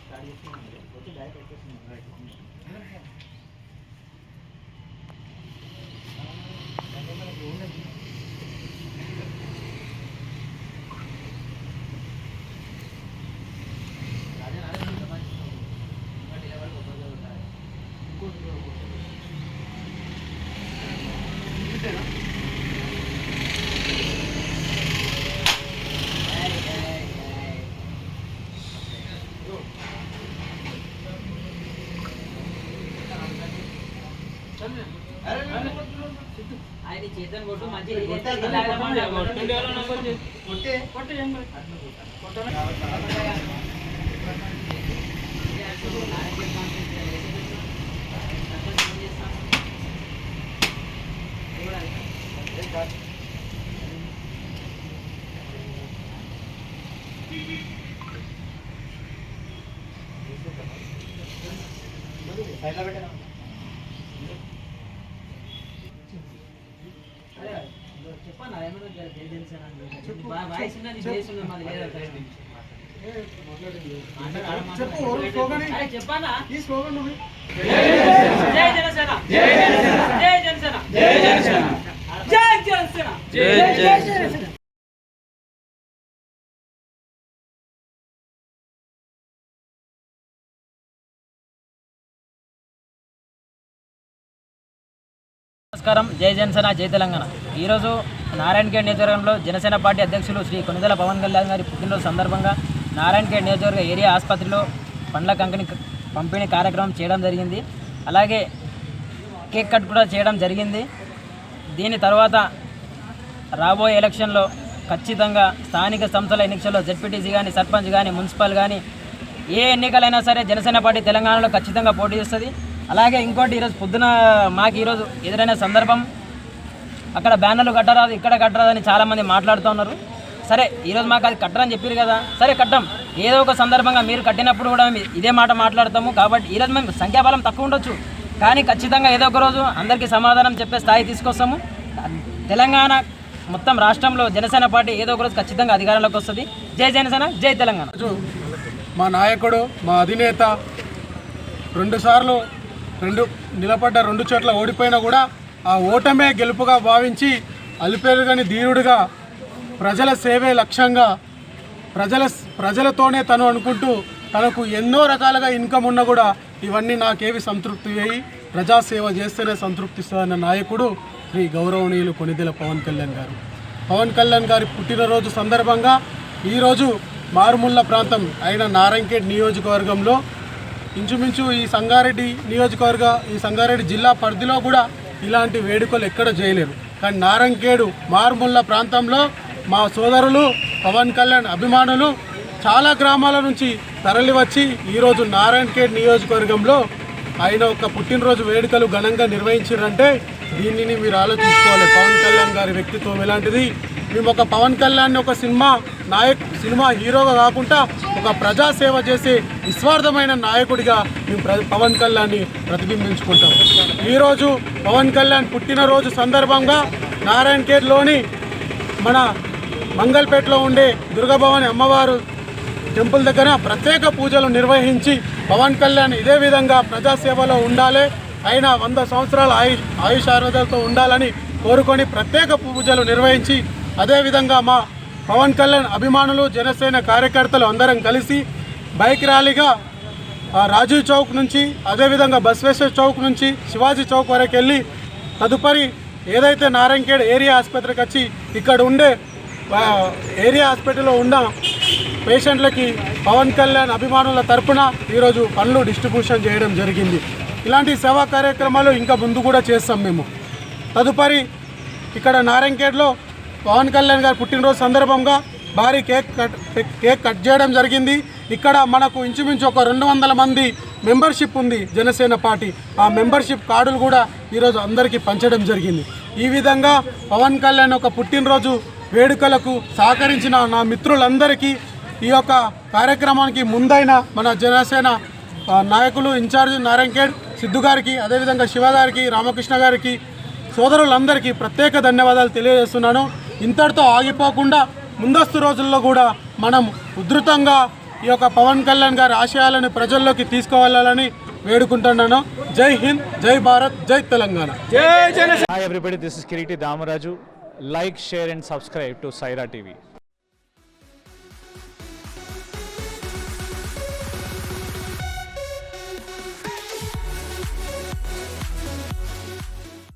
Start చేస్తున్నాను వచ్చి direct వచ్చేస్తున్నాను ఆయన చేతను కొట్టు మంచి చెప్పన్నా ఏమన్నా జర జనసేన వాయిస్ ఉన్నది, మాది చెప్పు, చెప్పానా అరే ఈ స్లోగన్ నువ్వు జై జనసేన జై జనసేన జై జనసేన జై జై జనసేన నమస్కారం. జై జనసేన జై తెలంగాణ. ఈరోజు నారాయణఖేడ్ నియోజకవర్గంలో జనసేన పార్టీ అధ్యక్షులు శ్రీ కొనిదెల పవన్ కళ్యాణ్ గారి పుట్టినరోజు సందర్భంగా నారాయణఖేడ్ నియోజకవర్గ ఏరియా ఆసుపత్రిలో పండ్ల కంపెనీ పంపిణీ కార్యక్రమం చేయడం జరిగింది. అలాగే కేక్ కట్ కూడా చేయడం జరిగింది. దీని తర్వాత రాబోయే ఎలక్షన్లో ఖచ్చితంగా స్థానిక సంస్థల ఎన్నికల్లో జెడ్పీటీసీ కానీ సర్పంచ్ కానీ మున్సిపల్ కానీ ఏ ఎన్నికలైనా సరే జనసేన పార్టీ తెలంగాణలో ఖచ్చితంగా పోటీ చేస్తుంది. అలాగే ఇంకోటి ఈరోజు పొద్దున మాకు ఈరోజు ఎదురైన సందర్భం అక్కడ బ్యానర్లు కట్టరాదు ఇక్కడ కట్టరాదని చాలామంది మాట్లాడుతూ ఉన్నారు. సరే ఈరోజు మాకు అది కట్టరని చెప్పారు కదా. సరే కట్టం. ఏదో ఒక సందర్భంగా మీరు కట్టినప్పుడు కూడా మేము ఇదే మాట మాట్లాడతాము. కాబట్టి ఈరోజు మేము సంఖ్యాబలం తక్కువ ఉండొచ్చు. కానీ ఖచ్చితంగా ఏదో ఒక రోజు అందరికీ సమాధానం చెప్పే స్థాయి తీసుకొస్తాము. తెలంగాణ మొత్తం రాష్ట్రంలో జనసేన పార్టీ ఏదో ఒక రోజు ఖచ్చితంగా అధికారంలోకి వస్తుంది. జై జనసేన జై తెలంగాణ. మా నాయకుడు మా అధినేత రెండుసార్లు రెండు నిలబడ్డ రెండు చోట్ల ఓడిపోయినా కూడా ఆ ఓటమే గెలుపుగా భావించి అలిపేరుగని ధీరుడుగా ప్రజల సేవే లక్ష్యంగా ప్రజల ప్రజలతోనే తను అనుకుంటూ తనకు ఎన్నో రకాలుగా ఇన్కమ్ ఉన్నా కూడా ఇవన్నీ నాకేవి సంతృప్తి అయ్యి ప్రజాసేవ చేస్తేనే సంతృప్తిస్తుందన్న నాయకుడు శ్రీ గౌరవనీయులు కొనిదెల పవన్ కళ్యాణ్ గారు. పవన్ కళ్యాణ్ గారి పుట్టినరోజు సందర్భంగా ఈరోజు మారుమూల ప్రాంతం అయిన నారాయణఖేడ్ నియోజకవర్గంలో ఇంచుమించు ఈ సంగారెడ్డి నియోజకవర్గ ఈ సంగారెడ్డి జిల్లా పరిధిలో కూడా ఇలాంటి వేడుకలు ఎక్కడ చేయలేరు. కానీ నారంకేడు మారుమూల ప్రాంతంలో మా సోదరులు పవన్ కళ్యాణ్ అభిమానులు చాలా గ్రామాల నుంచి తరలి వచ్చి ఈరోజు నారాయణఖేడ్ నియోజకవర్గంలో ఆయన ఒక పుట్టినరోజు వేడుకలు ఘనంగా నిర్వహించారంటే దీనిని మీరు ఆలోచించుకోవాలి. పవన్ కళ్యాణ్ గారి వ్యక్తిత్వం ఎలాంటిది? మేము ఒక పవన్ కళ్యాణ్ ఒక సినిమా నాయక్ సినిమా హీరోగా కాకుండా ఒక ప్రజాసేవ చేసే నిస్వార్థమైన నాయకుడిగా మేము ప్ర- పవన్ కళ్యాణ్ని ప్రతిబింబించుకుంటాం. ఈరోజు పవన్ కళ్యాణ్ పుట్టినరోజు సందర్భంగా నారాయణఖేడ్లోని మన మంగళపేటలో ఉండే దుర్గాభవాని అమ్మవారు టెంపుల్ దగ్గర ప్రత్యేక పూజలు నిర్వహించి పవన్ కళ్యాణ్ ఇదే విధంగా ప్రజాసేవలో ఉండాలి. ఆయన వంద సంవత్సరాల ఆయు ఆయుష్ ఆరోగ్యాలతో ఉండాలని కోరుకొని ప్రత్యేక పూజలు నిర్వహించి అదేవిధంగా మా పవన్ కళ్యాణ్ అభిమానులు జనసేన కార్యకర్తలు అందరం కలిసి బైక్ ర్యాలీగా రాజీవ్ చౌక్ నుంచి అదేవిధంగా బస్వేశ్వర చౌక్ నుంచి శివాజీ చౌక్ వరకు వెళ్ళి తదుపరి ఏదైతే నారాయణఖేడ్ ఏరియా ఆసుపత్రికి వచ్చి ఇక్కడ ఉండే ఏరియా హాస్పిటల్లో ఉన్న పేషెంట్లకి పవన్ కళ్యాణ్ అభిమానుల తరపున ఈరోజు పనులు డిస్ట్రిబ్యూషన్ చేయడం జరిగింది. ఇలాంటి సేవా కార్యక్రమాలు ఇంకా ముందు కూడా చేస్తాం మేము. తదుపరి ఇక్కడ నారాయణఖేడ్లో పవన్ కళ్యాణ్ గారి పుట్టినరోజు సందర్భంగా భారీ కేక్ కట్ కేక్ కట్ చేయడం జరిగింది. ఇక్కడ మనకు ఇంచుమించు ఒక రెండు వందల మంది మెంబర్షిప్ ఉంది జనసేన పార్టీ. ఆ మెంబర్షిప్ కార్డులు కూడా ఈరోజు అందరికీ పంచడం జరిగింది. ఈ విధంగా పవన్ కళ్యాణ్ ఒక పుట్టినరోజు వేడుకలకు సహకరించిన నా మిత్రులందరికీ ఈ యొక్క కార్యక్రమానికి ముందైన మన జనసేన నాయకులు ఇన్ఛార్జ్ నారాయణఖేడ్ సిద్ధు గారికి అదేవిధంగా శివ గారికి రామకృష్ణ గారికి సోదరులందరికీ ప్రత్యేక ధన్యవాదాలు తెలియజేస్తున్నాను. ఇంతటితో ఆగిపోకుండా ముందస్తు రోజుల్లో కూడా మనం ఉధృతంగా ఈ యొక్క పవన్ కళ్యాణ్ గారి ఆశయాలను ప్రజల్లోకి తీసుకువెళ్ళాలని వేడుకుంటున్నాను. జై హింద్ జై భారత్ జై Telangana. this is Kiriti Damaraju. Like, share and subscribe to Saira TV.